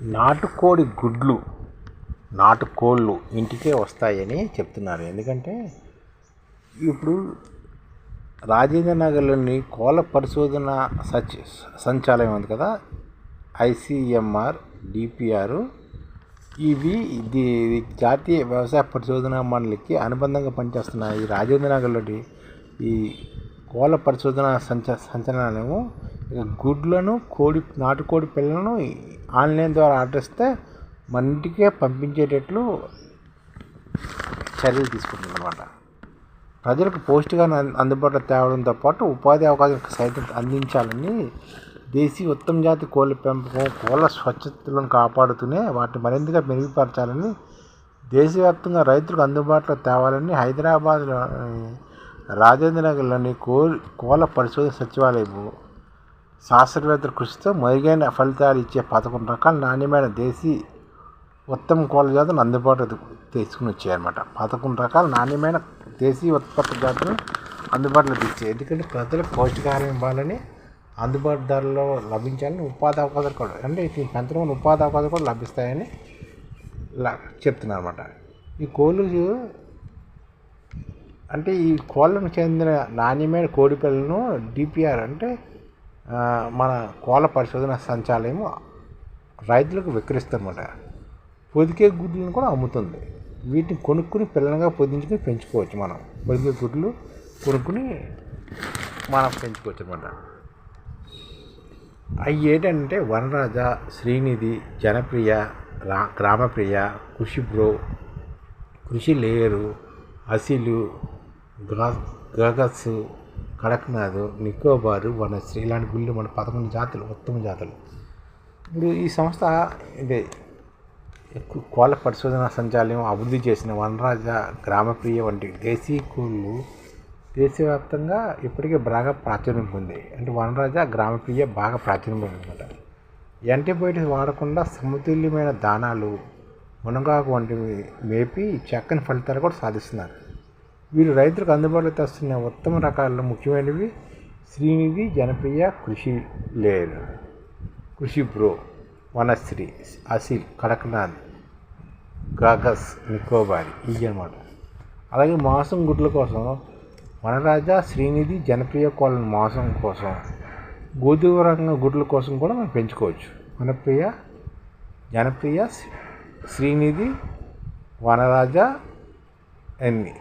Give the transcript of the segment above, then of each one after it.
నాటుకోడి గుడ్లు నాటుకోళ్ళు ఇంటికే వస్తాయని చెప్తున్నారు. ఎందుకంటే ఇప్పుడు రాజేంద్ర నగర్లోని కోళ్ళ పరిశోధన సచ్ సంచాలయం ఉంది కదా ఐసిఎంఆర్ డిపిఆర్ ఇవి ఇది జాతీయ వ్యవసాయ పరిశోధన మండలికి అనుబంధంగా పనిచేస్తున్నాయి రాజేంద్ర నగర్లోని ఈ కోళ్ళ పరిశోధన సంచ సంచలనము గుడ్లను కోడి నాటుకోడి పిల్లలను ఆన్లైన్ ద్వారా ఆర్డర్ ఇస్తే మన ఇంటికే పంపించేటట్లు చర్యలు తీసుకుంటుంది అనమాట ప్రజలకు పౌష్టికాన్ని అందుబాటులో తేవడంతో పాటు ఉపాధి అవకాశాలు సైతం అందించాలని దేశీ ఉత్తమ జాతి కోళ్ళ పెంపకం కోళ్ళ స్వచ్ఛతలను కాపాడుతూనే వాటిని మరింతగా మెరుగుపరచాలని దేశవ్యాప్తంగా రైతులకు అందుబాటులో తేవాలని హైదరాబాద్లో రాజేంద్ర నగర్లోని కో కోళ్ళ పరిశోధన సచివాలయము శాస్త్రవేత్తల కృషితో మెరుగైన ఫలితాలు ఇచ్చే పదకొండు రకాల నాణ్యమైన దేశీ ఉత్తమ కోళ్ళ జాతులను అందుబాటులో తీసుకుని వచ్చాయన్నమాట. పదకొండు రకాల నాణ్యమైన దేశీయ ఉత్పత్తి జాతులను అందుబాటులో తెచ్చాయి. ఎందుకంటే ప్రజలకు పౌష్టికాహారం ఇవ్వాలని అందుబాటు ధరలో లభించాలని ఉపాధి అవకాశాలు కూడా అంటే ఈ పెంచడం ఉపాధి అవకాశాలు కూడా లభిస్తాయని చెప్తున్నారు అనమాట ఈ కోళ్ళు అంటే ఈ కోళ్ళను చెందిన నాణ్యమైన కోడి పిల్లలను డిపిఆర్ అంటే మన కోళ్ళ పరిశోధన సంచాలయం రైతులకు విక్రయిస్తారన్నమాట పొదికే గుడ్లను కూడా అమ్ముతుంది. వీటిని కొనుక్కుని పిల్లలుగా పొదించుకొని పెంచుకోవచ్చు మనం. పొదికే గుడ్లు కొనుక్కుని మనం పెంచుకోవచ్చు అనమాట అవి ఏంటంటే వనరాజ శ్రీనిధి జనప్రియ రా గ్రామప్రియ కృషి బ్రో కృషి లేయరు అసిలు గ్రా గగస్ కడక్నాథ్ నికోబారు వనశ్రీ ఇలాంటి గుళ్ళు మన పదకొండు జాతులు ఉత్తమ జాతులు. ఇప్పుడు ఈ సంస్థ ఇది కోళ్ళ పరిశోధన సంచాలయం అభివృద్ధి చేసిన వనరాజ గ్రామప్రియ వంటి దేశీ కోళ్ళు దేశవ్యాప్తంగా ఇప్పటికే బాగా ప్రాచుర్యం పొంది అంటే వనరాజ గ్రామప్రియ బాగా ప్రాచుర్యం పొందన్నమాట యాంటీబయోటిక్స్ వాడకుండా సమతుల్యమైన దానాలు మునగాకు వంటివి మేపి చక్కని ఫలితాలు కూడా సాధిస్తున్నారు. వీరు రైతులకు అందుబాటులో తెస్తున్న ఉత్తమ రకాల్లో ముఖ్యమైనవి శ్రీనిధి జనప్రియ కృషి లేర్. కృషి బ్రో వనశ్రీ అసిల్ కడక్నాథ్ గాగస్ నికోబారి ఇవి అనమాట అలాగే మాంసం గుడ్ల కోసం వనరాజా శ్రీనిధి జనప్రియ కోళ్ళ మాంసం కోసం గోధుమ రంగ గుడ్ల కోసం కూడా మనం పెంచుకోవచ్చు. వనప్రియ జనప్రియ శ్రీనిధి వనరాజ ఎన్ని?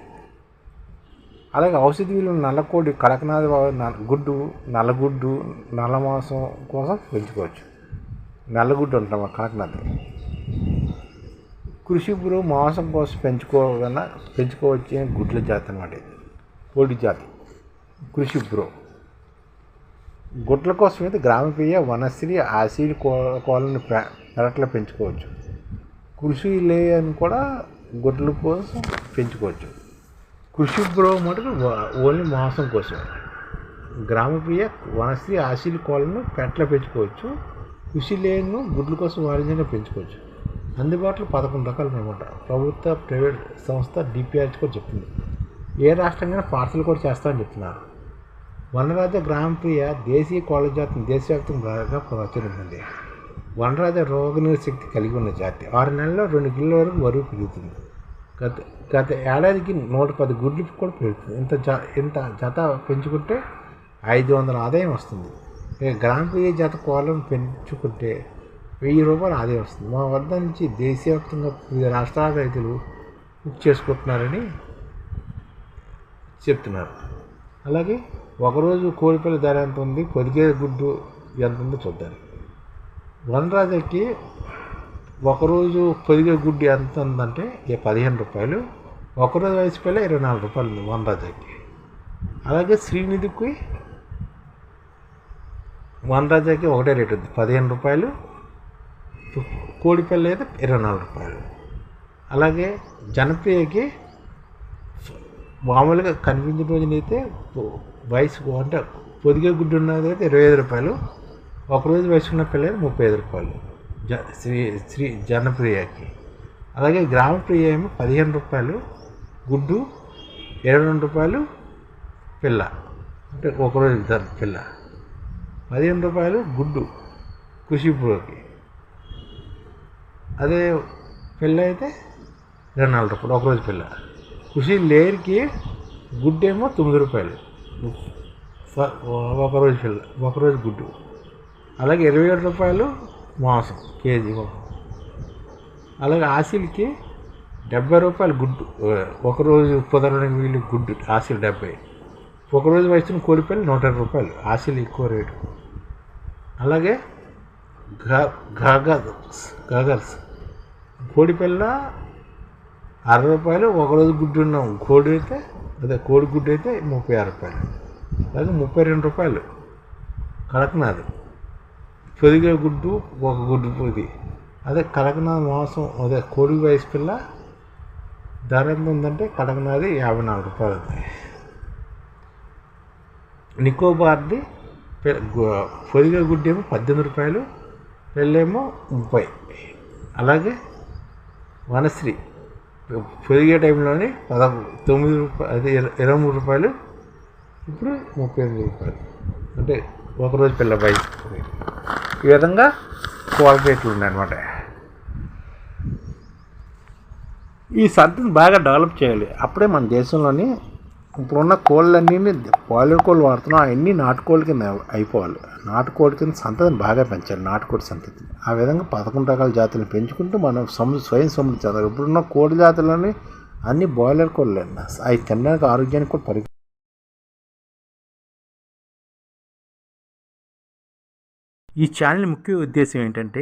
అలాగే ఔషధ విలువ నల్లకోడి కడకనాథ గుడ్డు నల్లగుడ్డు నల్ల మాంసం కోసం పెంచుకోవచ్చు. నల్లగుడ్డు ఉంటాం కడకనాథ్ కృషిపురు మాంసం కోసం పెంచుకోగల పెంచుకోవచ్చు గుడ్ల జాతి అనమాట ఇది. పొడి జాతి. కృషి బ్రో గుడ్ల కోసం అయితే గ్రామప్రియ వనశ్రీ ఆసిడ్ కోళ్ళని పెరట్లో పెంచుకోవచ్చు. కృషి లేని కూడా గుడ్ల కోసం పెంచుకోవచ్చు. కృషి బ్రో మటుకు ఓన్లీ మాంసం కోసం గ్రామప్రియ వనశ్రీ ఆశీలు కోళ్ళను పెట్ల పెంచుకోవచ్చు. కృషి లేను గుడ్ల కోసం వాణిజ్యంగా పెంచుకోవచ్చు. అందుబాటులో పదకొండు రకాలు అనమాట ప్రభుత్వ ప్రైవేట్ సంస్థ డిపిఆర్స్ కూడా చెప్తుంది. ఏ రాష్ట్రంగా పార్సల్ కూడా చేస్తామని చెప్తున్నారు. వనరాజ గ్రామప్రియ దేశీయ కోళ్ళ జాతిని దేశవ్యాప్తంగా బాగా ప్రాచుర్యం ఉంది వనరాజ రోగనిరోధక శక్తి కలిగి ఉన్న జాతి. ఆరు నెలల్లో రెండు కిలోల వరకు బరువు పెరుగుతుంది. గత గత ఏడాదికి నూట పది గుడ్లు కూడా పెరుగుతుంది. ఇంత జ ఇంత జత పెంచుకుంటే ఐదు వందల ఆదాయం వస్తుంది. గ్రామప్రియ జత కోళ్ళను పెంచుకుంటే వెయ్యి రూపాయలు ఆదాయం వస్తుంది. మా వద్ద నుంచి దేశవ్యాప్తంగా వివిధ రాష్ట్రాల రైతులు బుక్ చేసుకుంటున్నారని చెప్తున్నారు. అలాగే ఒకరోజు కోడిపిల్ల ధర ఎంత ఉంది? పొదిగే గుడ్డు ఎంత ఉందో చూద్దాం. వనరాజకి ఒకరోజు పొదిగే గుడ్డు ఎంత ఉందంటే పదిహేను రూపాయలు. ఒకరోజు వయసు పిల్ల ఇరవై నాలుగు రూపాయలు ఉంది వన్ రజాకి. అలాగే శ్రీనిధికి వనరాజకి ఒకటే రేట్ ఉంది పదిహేను రూపాయలు. కోడిపిల్ల అయితే ఇరవై నాలుగు రూపాయలు. అలాగే జనప్రియకి మామూలుగా కనిపించిన రోజునైతే వయసు అంటే పొదిగే గుడ్డు ఉన్నది అయితే ఇరవై ఐదు రూపాయలు. ఒకరోజు వయసు ఉన్న పిల్ల ముప్పై ఐదు రూపాయలు. జ శ్రీ శ్రీ జనప్రియకి. అలాగే గ్రామప్రియ ఏమో పదిహేను రూపాయలు. గుడ్డు ఇరవై రెండు రూపాయలు పిల్ల. అంటే ఒకరోజు ధర పిల్ల. పదిహేను రూపాయలు గుడ్డు కుషిపురోకి అదే పిల్ల అయితే రెండు నాలుగు రూపాయలు ఒక రోజు పిల్ల. కుషి లేయర్కి గుడ్డు ఏమో తొమ్మిది రూపాయలు. ఒకరోజు ఒక రోజు పిల్ల ఒక రోజు గుడ్డు. అలాగే ఇరవై ఏడు రూపాయలు మాంసం కేజీ అలాగే ఆసిల్కి డెబ్బై రూపాయలు గుడ్డు. ఒకరోజు కుదరడానికి వీళ్ళు గుడ్డు ఆశలు డెబ్బై. ఒకరోజు వయసును కోడిపల్లి నూట ఇరవై రూపాయలు ఆశలు ఎక్కువ రేటు. అలాగే గాగల్స్ గాగల్స్ కోడిపిల్ల అరవై రూపాయలు ఒకరోజు గుడ్డు ఉన్నాం. కోడి అయితే అదే కోడి గుడ్డు అయితే ముప్పై ఆరు రూపాయలు. అలాగే ముప్పై రెండు రూపాయలు కడక్నాథ్ పొదిగే గుడ్డు ఒక గుడ్డు పొది. అదే కడకనాథ్ మాంసం అదే కోడి వయసు పిల్ల ధర ఎంత ఉందంటే కడగనాది యాభై నాలుగు రూపాయలు నికోబార్ది పె- గుడ్డేమో పొదిగే పద్దెనిమిది రూపాయలు పెళ్ళేమో ముప్పై. అలాగే వనశ్రీ పొదిగే టైంలోని పద తొమ్మిది రూపాయలు అదే ఇర- ఇరవై మూడు రూపాయలు ఇప్పుడు ముప్పై ఎనిమిది రూపాయలు. అంటే ఒకరోజు పిల్ల బయట ఈ విధంగా కోళ్ళ ఉన్నాయి అన్నమాట ఈ సంతని బాగా డెవలప్ చేయాలి. అప్పుడే మన దేశంలోని ఇప్పుడున్న కోళ్ళన్నీ బాయిలర్ కోళ్ళు వాడుతున్నాం. అవన్నీ నాటుకోళ్ళ కింద అయిపోవాలి. నాటుకోడి కింద సంతతిని బాగా పెంచాలి. నాటుకోడి సంతతి. ఆ విధంగా పదకొండు రకాల జాతులను పెంచుకుంటూ మనం సము స్వయం సమృద్ధి చెందాలి ఇప్పుడున్న కోడి జాతులని అన్ని బాయిలర్ కోళ్ళు. అవి తినడానికి ఆరోగ్యానికి కూడా పరి ఈ ఛానల్ ముఖ్య ఉద్దేశం ఏంటంటే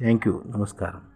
Thank you. నమస్కారం.